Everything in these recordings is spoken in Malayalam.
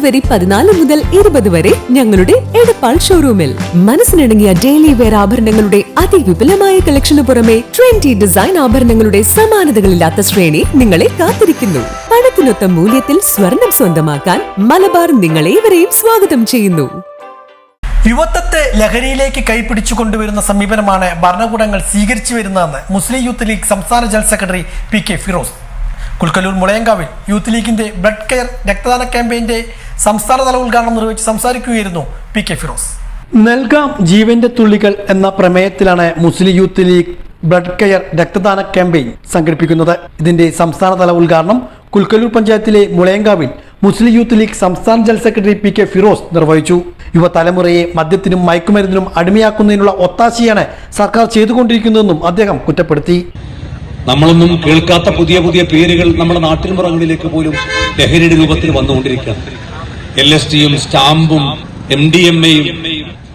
ഫെബ്രുവരി പതിനാല് മുതൽ ഇരുപത് വരെ ഞങ്ങളുടെ എടപ്പാൾ ഷോറൂമിൽ മനസ്സിനിണങ്ങിയ ഡെയിലി വെയർ ആഭരണങ്ങളുടെ അതിവിപുലമായ കളക്ഷന് പുറമെ ട്രെൻഡി ഡിസൈൻ ആഭരണങ്ങളുടെ സമാനതകളില്ലാത്ത ശ്രേണി നിങ്ങളെ കാത്തിരിക്കുന്നു. പണത്തിനൊത്ത മൂല്യത്തിൽ സ്വർണം സ്വന്തമാക്കാൻ മലബാർ നിങ്ങളെ ഇവരെയും സ്വാഗതം ചെയ്യുന്നു. യുവത്വത്തെ ലഹരിയിലേക്ക് കൈപിടിച്ചു കൊണ്ടുവരുന്ന സമീപനമാണ് ഭരണകൂടങ്ങൾ സ്വീകരിച്ചു വരുന്നതെന്ന് മുസ്ലിം യൂത്ത് ലീഗ് സംസ്ഥാന general secretary P K Firoz. Kulukkallur മുളയങ്കാവിൽ youth ലീഗിന്റെ ബ്ലഡ് കെയർ രക്തദാന ക്യാമ്പയിന്റെ സംസ്ഥാനതല ഉദ്ഘാടനം നിർവഹിച്ച് സംസാരിക്കുകയായിരുന്നു പി കെ ഫിറോസ്. നൽകാം ജീവന്റെ തുള്ളികൾ എന്ന പ്രമേയത്തിലാണ് Muslim youth league blood care രക്തദാന ക്യാമ്പയിൻ സംഘടിപ്പിക്കുന്നത്. ഇതിന്റെ സംസ്ഥാനതല ഉദ്ഘാടനം കുൽക്കലൂർ പഞ്ചായത്തിലെ മുളയങ്കാവിൽ മുസ്ലിം യൂത്ത് ലീഗ് സംസ്ഥാന general secretary P K Firoz നിർവഹിച്ചു. യുവതലമുറയെ മദ്യത്തിനും മയക്കുമരുന്നിനും അടിമയാക്കുന്നതിനുള്ള ഒത്താശയാണ് സർക്കാർ ചെയ്തുകൊണ്ടിരിക്കുന്നതെന്നും അദ്ദേഹം കുറ്റപ്പെടുത്തി. നമ്മളൊന്നും കേൾക്കാത്ത പുതിയ പുതിയ പേരുകൾ നമ്മുടെ നാട്ടിൻപുറങ്ങളിലേക്ക് പോലും ലഹരിയുടെ രൂപത്തിൽ വന്നുകൊണ്ടിരിക്കുകയാണ്. എൽ എസ് ടിയും സ്റ്റാമ്പും എം ഡി എം എയും.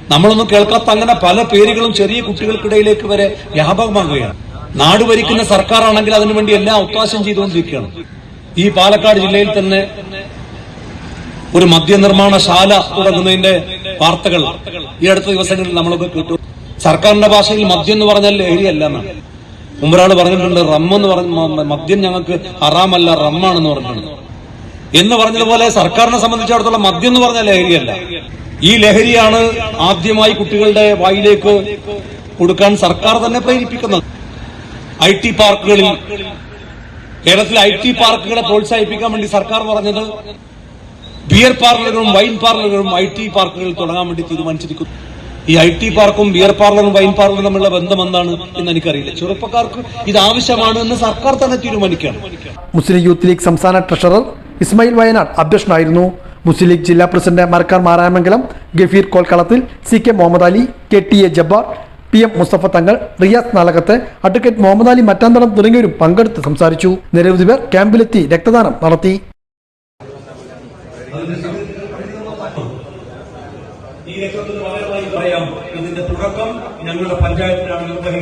നമ്മളൊന്നും കേൾക്കാത്ത അങ്ങനെ പല പേരുകളും ചെറിയ കുട്ടികൾക്കിടയിലേക്ക് വരെ വ്യാപകമാകുകയാണ്. നാട് ഭരിക്കുന്ന സർക്കാരാണെങ്കിൽ അതിനുവേണ്ടി എല്ലാം ഒത്താശം ചെയ്തുകൊണ്ടിരിക്കുകയാണ്. ഈ പാലക്കാട് ജില്ലയിൽ തന്നെ ഒരു മദ്യനിർമ്മാണശാല തുടങ്ങുന്നതിന്റെ വാർത്തകൾ ഈ അടുത്ത ദിവസങ്ങളിൽ നമ്മളൊക്കെ കേട്ടു. സർക്കാരിന്റെ ഭാഷയിൽ മദ്യം എന്ന് പറഞ്ഞാൽ ലഹരിയല്ല എന്നാണ്. മുമ്പൊരാൾ പറഞ്ഞിട്ടുണ്ട് റം എന്ന് പറഞ്ഞ മദ്യം ഞങ്ങൾക്ക് ഹറാമല്ല റമ്മാണെന്ന് പറഞ്ഞിട്ടുണ്ട്. എന്ന് പറഞ്ഞതുപോലെ സർക്കാരിനെ സംബന്ധിച്ചിടത്തോളം മദ്യം എന്ന് പറഞ്ഞ ലഹരിയല്ല. ഈ ലഹരിയാണ് ആദ്യമായി കുട്ടികളുടെ വായിലേക്ക് കൊടുക്കാൻ സർക്കാർ തന്നെ പ്രേരിപ്പിക്കുന്നത്. ഐ ടി പാർക്കുകളിൽ കേരളത്തിലെ ഐ ടി പാർക്കുകളെ പ്രോത്സാഹിപ്പിക്കാൻ വേണ്ടി സർക്കാർ പറഞ്ഞത് ബിയർ പാർലറുകളും വൈൻ പാർലറുകളും ഐ ടി പാർക്കുകൾ തുടങ്ങാൻ വേണ്ടി തീരുമാനിച്ചിരിക്കുന്നു. ഈ ഐ ടി പാർക്കും ബിയർ പാർലറും വൈൻ പാർലറും തമ്മിലുള്ള ബന്ധം എന്താണ് എന്ന് എനിക്കറിയില്ല. ചെറുപ്പക്കാർക്ക് ഇത് ആവശ്യമാണ് എന്ന് സർക്കാർ തന്നെ തീരുമാനിക്കുകയാണ്. മുസ്ലിം യൂത്ത് ലീഗ് സംസ്ഥാന ട്രഷറർ ഇസ്മായിൽ വയനാട് അധ്യക്ഷനായിരുന്നു. മുസ്ലിം ലീഗ് ജില്ലാ president Marakkar Maramangalam Gafeer കോൽക്കളത്തിൽ C K Muhammad Ali K T A Jabbar P M Musthafa Thangal Riyas Nalakath advocate Muhammad Ali Mattanthalam തുടങ്ങിയവരും പങ്കെടുത്ത് സംസാരിച്ചു. നിരവധി പേർ ക്യാമ്പിലെത്തി രക്തദാനം നടത്തി. ഈ രക്തത്തിന് വളരെ പറയാം ഇതിന്റെ തുടക്കം ഞങ്ങളുടെ പഞ്ചായത്തിലാണ്